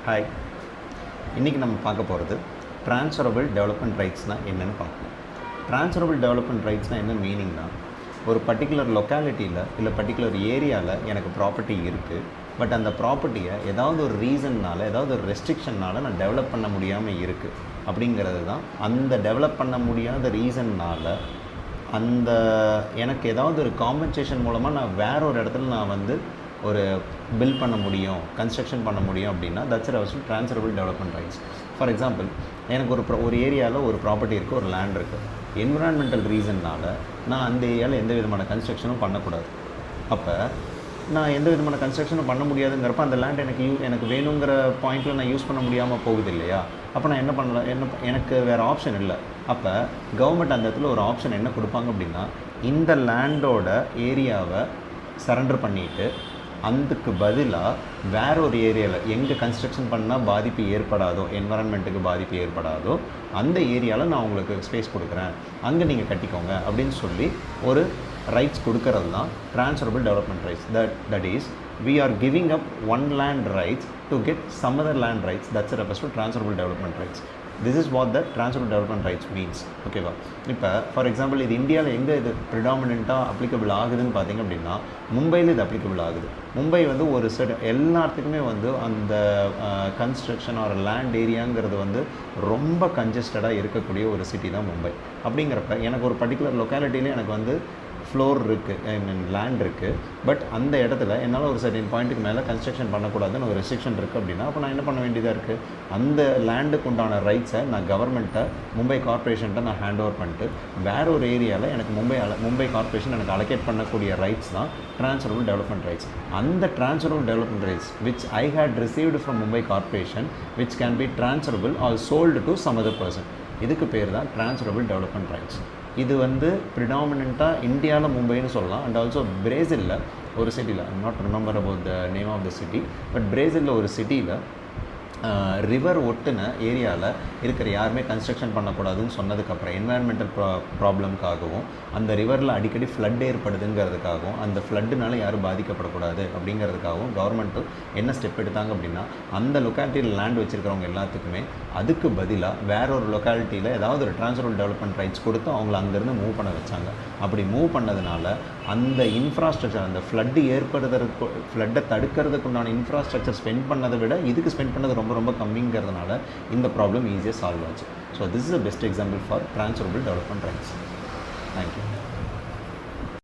Hi இன்றைக்கி நம்ம பார்க்க போகிறது ட்ரான்ஸ்ஃபரபிள் டெவலப்மெண்ட் ரைட்ஸ்னால் என்னென்னு பார்க்கணும் ட்ரான்ஸ்ஃபரபிள் டெவலப்மெண்ட் ரைட்ஸ்னால் என்ன மீனிங்னா ஒரு பர்டிகுலர் லொக்காலிட்டியில் இல்லை பர்டிகுலர் ஏரியாவில் எனக்கு ப்ராப்பர்ட்டி இருக்குது பட் அந்த ப்ராப்பர்ட்டியை ஏதாவது ஒரு ரீசன்னால் ஏதாவது ஒரு ரெஸ்ட்ரிக்ஷன்னால் நான் டெவலப் பண்ண முடியாமல் இருக்குது அப்படிங்கிறது தான் அந்த டெவலப் பண்ண முடியாத ரீசன்னால் அந்த எனக்கு ஏதாவது ஒரு காம்பன்சேஷன் மூலமாக நான் வேற ஒரு இடத்துல நான் வந்து ஒரு பில் பண்ண முடியும் கன்ஸ்ட்ரக்ஷன் பண்ண முடியும் அப்படின்னா that's also transferable development rights for example எனக்கு ஒரு ஒரு ஏரியாவில் ஒரு ப்ராப்பர்ட்டி இருக்குது ஒரு லேண்ட் இருக்குது என்விரான்மெண்டல் ரீசன்னால் நான் அந்த ஏரியாவில் எந்த விதமான கன்ஸ்ட்ரக்ஷனும் பண்ணக்கூடாது. அப்போ நான் எந்த விதமான கன்ஸ்ட்ரக்ஷனும் பண்ண முடியாதுங்கிறப்ப அந்த லேண்ட் எனக்கு யூ எனக்கு வேணுங்கிற பாயிண்ட்டில் நான் யூஸ் பண்ண முடியாமல் போகுது இல்லையா? அப்போ நான் என்ன பண்ணலாம்? என்ன எனக்கு வேறு ஆப்ஷன் இல்லை. அப்போ கவர்மெண்ட் அந்த இடத்துல ஒரு ஆப்ஷன் என்ன கொடுப்பாங்க அப்படின்னா இந்த லேண்டோட ஏரியாவை சரண்டர் பண்ணிவிட்டு அதுக்கு பதிலாக வேற ஒரு ஏரியாவில் எங்கே கன்ஸ்ட்ரக்ஷன் பண்ணால் பாதிப்பு ஏற்படாதோ என்வரன்மெண்ட்டுக்கு பாதிப்பு ஏற்படாதோ அந்த ஏரியாவில் நான் உங்களுக்கு ஸ்பேஸ் கொடுக்குறேன். அங்கே நீங்கள் கட்டிக்கோங்க அப்படின்னு சொல்லி ஒரு ரைட்ஸ் கொடுக்கறது தான் transferable development rights that that is we are giving up one land rights to get some other land rights that's refers to transferable development rights this is what the transfer development rights means ஓகேவா இப்போ for example இது இந்தியாவில் எங்கே இது ப்ரிடாமினாக applicable ஆகுதுன்னு பார்த்தீங்க அப்படின்னா மும்பையில் இது அப்ளிகபிள் ஆகுது. மும்பை வந்து ஒரு செட் எல்லாத்துக்குமே வந்து அந்த கன்ஸ்ட்ரக்ஷன் ஆர் லேண்ட் ஏரியாங்கிறது வந்து ரொம்ப கன்ஜஸ்டடாக இருக்கக்கூடிய ஒரு சிட்டி தான் மும்பை. அப்படிங்கிறப்ப எனக்கு ஒரு பர்டிகுலர் லொக்காலிட்டியில் எனக்கு வந்து ஃப்ளோர் இருக்குது ஐ மீன் லேண்ட் இருக்குது பட் அந்த இடத்துல என்னால் ஒரு சர்டின் பாயிண்ட்டுக்கு மேலே கன்ஸ்ட்ரக்ஷன் பண்ணக்கூடாதுன்னு ஒரு ரெஸ்ட்ரிக்ஷன் இருக்குது அப்படின்னா அப்போ நான் என்ன பண்ண வேண்டியதாக இருக்குது அந்த லேண்டுக்கு உண்டான ரைட்ஸை நான் கவர்மெண்ட்டை மும்பை கார்ப்பரேஷன்ட்ட நான் ஹேண்ட் ஓவர் பண்ணிட்டு வேற ஒரு ஏரியாவில் எனக்கு மும்பை அல மும்பை கார்ப்பரேஷன் எனக்கு அலோகேட் பண்ணக்கூடிய ரைட்ஸ் தான் ட்ரான்ஸ்ஃபரபிள் டெவலப்மெண்ட் ரைட்ஸ் அந்த transferable development rights which I had received from Mumbai corporation which can be transferable or sold to some other person இதுக்கு பேர் தான் ட்ரான்ஸ்ஃபரபிள் டெவலப்மெண்ட் ரைட்ஸ் இது வந்து ப்ரிடாமினண்ட்டாக இந்தியாவில் மும்பைன்னு சொல்லலாம். அண்ட் ஆல்சோ பிரேசிலில் ஒரு சிட்டியில் not remember about the name of the city but பிரேசிலில் ஒரு சிட்டியில் ரிவர் ஒட்டுன ஏரியாவில் இருக்கிற யாருமே கன்ஸ்ட்ரக்ஷன் பண்ணக்கூடாதுன்னு சொன்னதுக்கப்புறம் என்வாயன்மெண்டல் ப்ரா ப்ராப்ளம்காகவும் அந்த ரிவரில் அடிக்கடி ஃப்ளட் ஏற்படுதுங்கிறதுக்காகவும் அந்த ஃப்ளட்டுனால யாரும் பாதிக்கப்படக்கூடாது அப்படிங்கிறதுக்காகவும் கவர்மெண்ட்டும் என்ன ஸ்டெப் எடுத்தாங்க அப்படின்னா அந்த லொக்காலிட்டியில் லேண்ட் வச்சுருக்கிறவங்க எல்லாத்துக்குமே அதுக்கு பதிலாக வேற ஒரு லொக்காலிட்டியில் ஏதாவது ஒரு ட்ரான்ஸ்ஃபரபிள் டெவலப்மெண்ட் ரைட்ஸ் கொடுத்து அவங்கள அங்கேருந்து மூவ் பண்ண வச்சாங்க. அப்படி மூவ் பண்ணதுனால அந்த இன்ஃப்ராஸ்ட்ரக்சர் அந்த ஃப்ளட்டு ஏற்படுறதுக்கு ஃப்ளட்டை தடுக்கிறதுக்குண்டான இன்ஃப்ராஸ்ட்ரக்சர் ஸ்பெண்ட் பண்ணதை விட இதுக்கு ஸ்பெண்ட் பண்ணது ரொம்ப ரொம்ப கம்மிங்கிறதுனால இந்த ப்ராப்ளம் ஈஸியாக சால்வ் ஆச்சு. So this is the best example for transferable development rights thank you